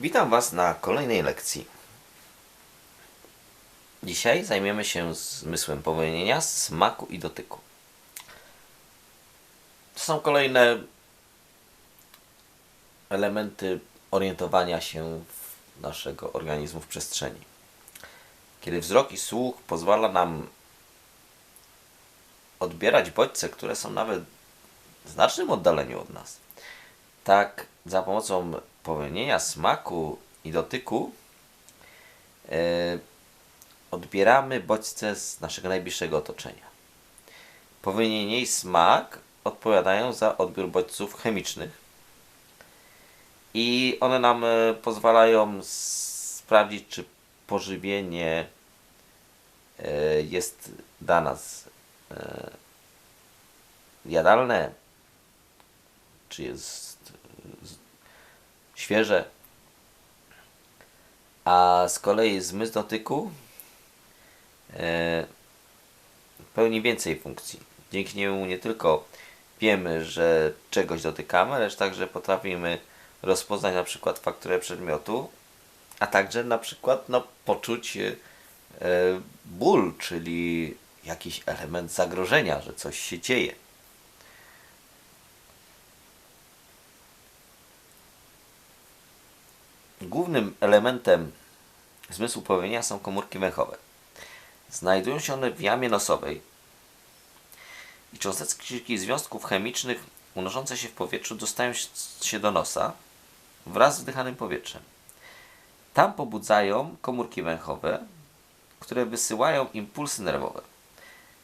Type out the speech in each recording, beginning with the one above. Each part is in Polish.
Witam Was na kolejnej lekcji. Dzisiaj zajmiemy się zmysłem powojnienia, smaku i dotyku. To są kolejne elementy orientowania się naszego organizmu w przestrzeni. Kiedy wzrok i słuch pozwala nam odbierać bodźce, które są nawet w znacznym oddaleniu od nas. Tak, za pomocą powolnienia smaku i dotyku e, odbieramy bodźce z naszego najbliższego otoczenia. Powolnienie i smak odpowiadają za odbiór bodźców chemicznych i one nam e, pozwalają sprawdzić, czy pożywienie e, jest dla nas jadalne, czy jest świeże. A z kolei zmysł dotyku e, pełni więcej funkcji. Dzięki niemu nie tylko wiemy, że czegoś dotykamy, lecz także potrafimy rozpoznać na przykład fakturę przedmiotu, a także na przykład no, poczuć e, ból, czyli jakiś element zagrożenia, że coś się dzieje. Elementem zmysłu powiedzenia są komórki węchowe. Znajdują się one w jamie nosowej i cząsteczki związków chemicznych unoszące się w powietrzu dostają się do nosa wraz z wdychanym powietrzem. Tam pobudzają komórki węchowe, które wysyłają impulsy nerwowe.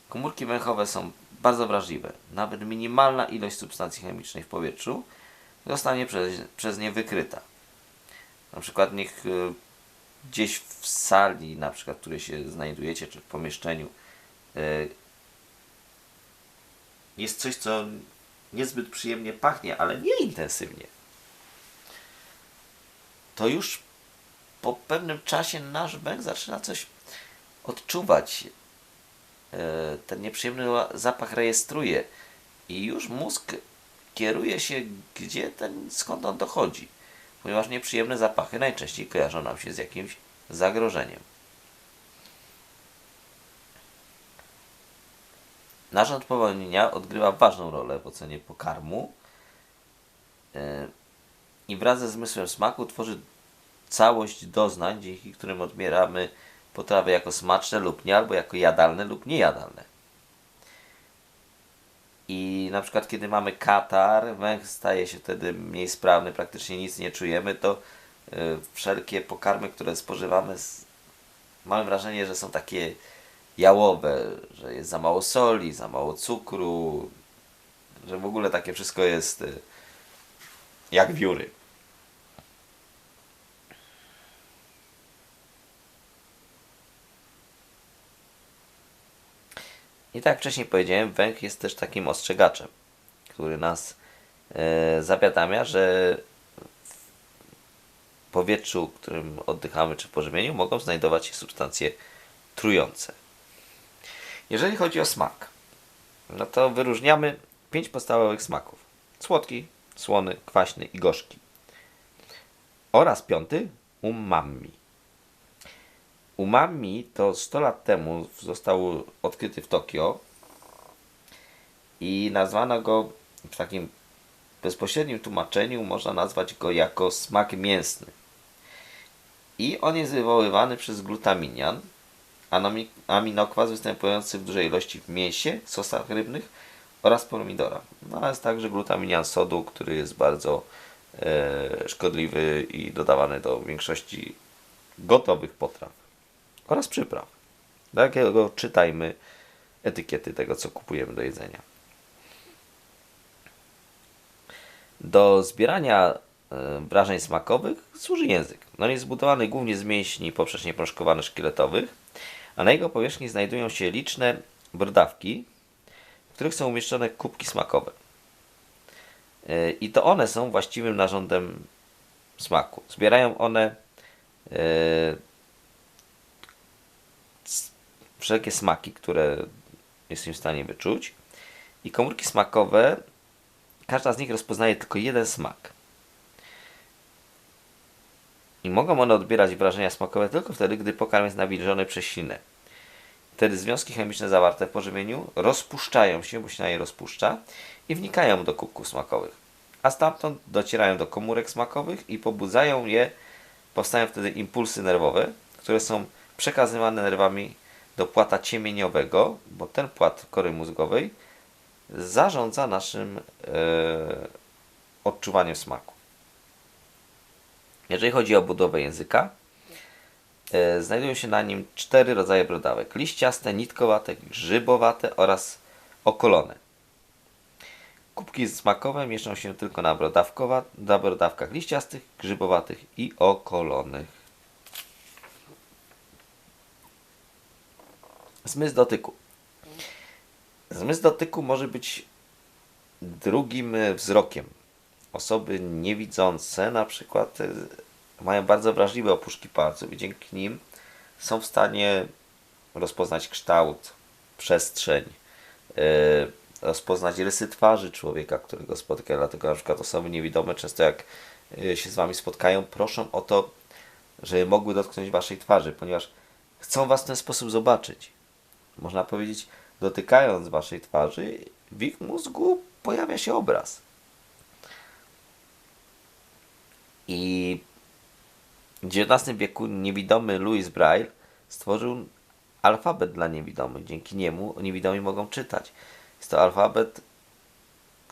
Komórki węchowe są bardzo wrażliwe. Nawet minimalna ilość substancji chemicznej w powietrzu zostanie przez, przez nie wykryta. Na przykład niech y, gdzieś w sali, na przykład, w której się znajdujecie, czy w pomieszczeniu, y, jest coś, co niezbyt przyjemnie pachnie, ale nie intensywnie. To już po pewnym czasie nasz węch zaczyna coś odczuwać. Y, ten nieprzyjemny zapach rejestruje i już mózg kieruje się, gdzie ten, skąd on dochodzi ponieważ nieprzyjemne zapachy najczęściej kojarzą nam się z jakimś zagrożeniem. Narząd powolnienia odgrywa ważną rolę w ocenie pokarmu e, i wraz ze zmysłem smaku tworzy całość doznań, dzięki którym odbieramy potrawy jako smaczne lub nie, albo jako jadalne lub niejadalne. I na przykład, kiedy mamy katar, węch staje się wtedy mniej sprawny, praktycznie nic nie czujemy, to y, wszelkie pokarmy, które spożywamy, mamy wrażenie, że są takie jałowe, że jest za mało soli, za mało cukru, że w ogóle takie wszystko jest y, jak wióry. I tak jak wcześniej powiedziałem, węch jest też takim ostrzegaczem, który nas e, zawiadamia, że w powietrzu, którym oddychamy, czy w pożywieniu, mogą znajdować się substancje trujące. Jeżeli chodzi o smak, no to wyróżniamy pięć podstawowych smaków: słodki, słony, kwaśny i gorzki. Oraz piąty umami. Umami to 100 lat temu został odkryty w Tokio i nazwano go w takim bezpośrednim tłumaczeniu można nazwać go jako smak mięsny. I on jest wywoływany przez glutaminian, aminokwas występujący w dużej ilości w mięsie, sosach rybnych oraz pomidora. No, jest także glutaminian sodu, który jest bardzo e, szkodliwy i dodawany do większości gotowych potraw oraz przypraw. Dlatego czytajmy etykiety tego, co kupujemy do jedzenia. Do zbierania e, wrażeń smakowych służy język. No jest zbudowany głównie z mięśni poprzednio proszkowanych szkieletowych, a na jego powierzchni znajdują się liczne brodawki, w których są umieszczone kubki smakowe. E, I to one są właściwym narządem smaku. Zbierają one e, wszelkie smaki, które jesteśmy w stanie wyczuć. I komórki smakowe, każda z nich rozpoznaje tylko jeden smak. I mogą one odbierać wrażenia smakowe tylko wtedy, gdy pokarm jest nawilżony przez ślinę. Wtedy związki chemiczne zawarte w pożywieniu rozpuszczają się, bo ślina je rozpuszcza i wnikają do kubków smakowych. A stamtąd docierają do komórek smakowych i pobudzają je. Powstają wtedy impulsy nerwowe, które są przekazywane nerwami do płata ciemieniowego, bo ten płat kory mózgowej zarządza naszym e, odczuwaniem smaku. Jeżeli chodzi o budowę języka, e, znajdują się na nim cztery rodzaje brodawek: liściaste, nitkowate, grzybowate oraz okolone. Kubki smakowe mieszczą się tylko na, na brodawkach liściastych, grzybowatych i okolonych. Zmysł dotyku. Zmysł dotyku może być drugim e, wzrokiem. Osoby niewidzące na przykład e, mają bardzo wrażliwe opuszki palców i dzięki nim są w stanie rozpoznać kształt, przestrzeń, e, rozpoznać rysy twarzy człowieka, którego spotyka. Dlatego na przykład osoby niewidome często jak się z Wami spotkają, proszą o to, żeby mogły dotknąć Waszej twarzy, ponieważ chcą Was w ten sposób zobaczyć. Można powiedzieć, dotykając Waszej twarzy, w ich mózgu pojawia się obraz. I w XIX wieku niewidomy Louis Braille stworzył alfabet dla niewidomych. Dzięki niemu niewidomi mogą czytać. Jest to alfabet,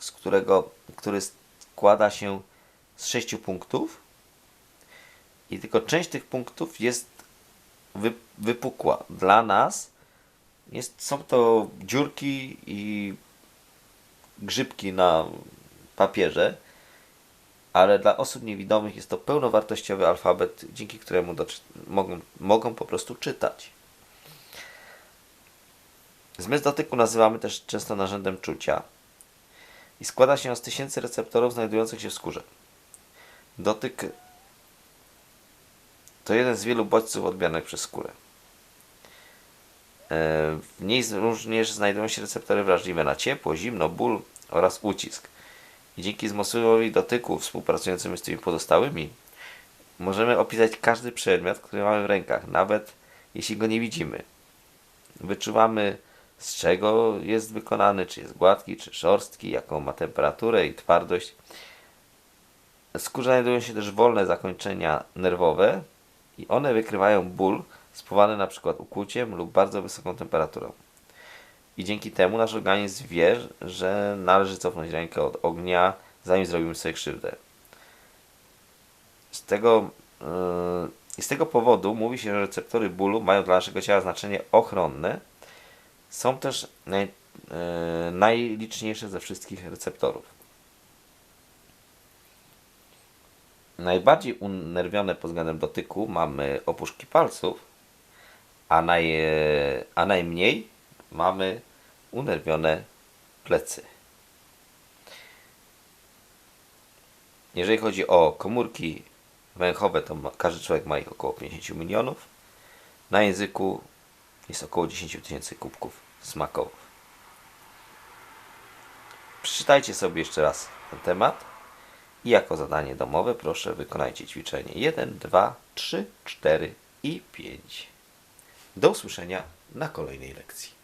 z którego, który składa się z sześciu punktów i tylko część tych punktów jest wy, wypukła. Dla nas jest, są to dziurki i grzybki na papierze, ale dla osób niewidomych jest to pełnowartościowy alfabet, dzięki któremu mogą, mogą po prostu czytać. Zmysł dotyku nazywamy też często narzędem czucia i składa się z tysięcy receptorów znajdujących się w skórze. Dotyk to jeden z wielu bodźców odbieranych przez skórę. E, W niej również znajdują się receptory wrażliwe na ciepło, zimno, ból oraz ucisk. I dzięki zmysłowi dotyku współpracującym z tymi pozostałymi możemy opisać każdy przedmiot, który mamy w rękach, nawet jeśli go nie widzimy. Wyczuwamy z czego jest wykonany, czy jest gładki, czy szorstki, jaką ma temperaturę i twardość. Skórze znajdują się też wolne zakończenia nerwowe i one wykrywają ból na przykład ukłuciem lub bardzo wysoką temperaturą. I dzięki temu nasz organizm wie, że należy cofnąć rękę od ognia, zanim zrobimy sobie krzywdę. Z tego, yy, z tego powodu mówi się, że receptory bólu mają dla naszego ciała znaczenie ochronne. Są też naj, yy, najliczniejsze ze wszystkich receptorów. Najbardziej unerwione pod względem dotyku mamy opuszki palców, a, naj, a najmniej mamy unerwione plecy. Jeżeli chodzi o komórki węchowe, to ma, każdy człowiek ma ich około 50 milionów. Na języku jest około 10 tysięcy kubków smakowych. Przeczytajcie sobie jeszcze raz ten temat i jako zadanie domowe proszę wykonajcie ćwiczenie 1, 2, 3, 4 i 5. Do usłyszenia na kolejnej lekcji.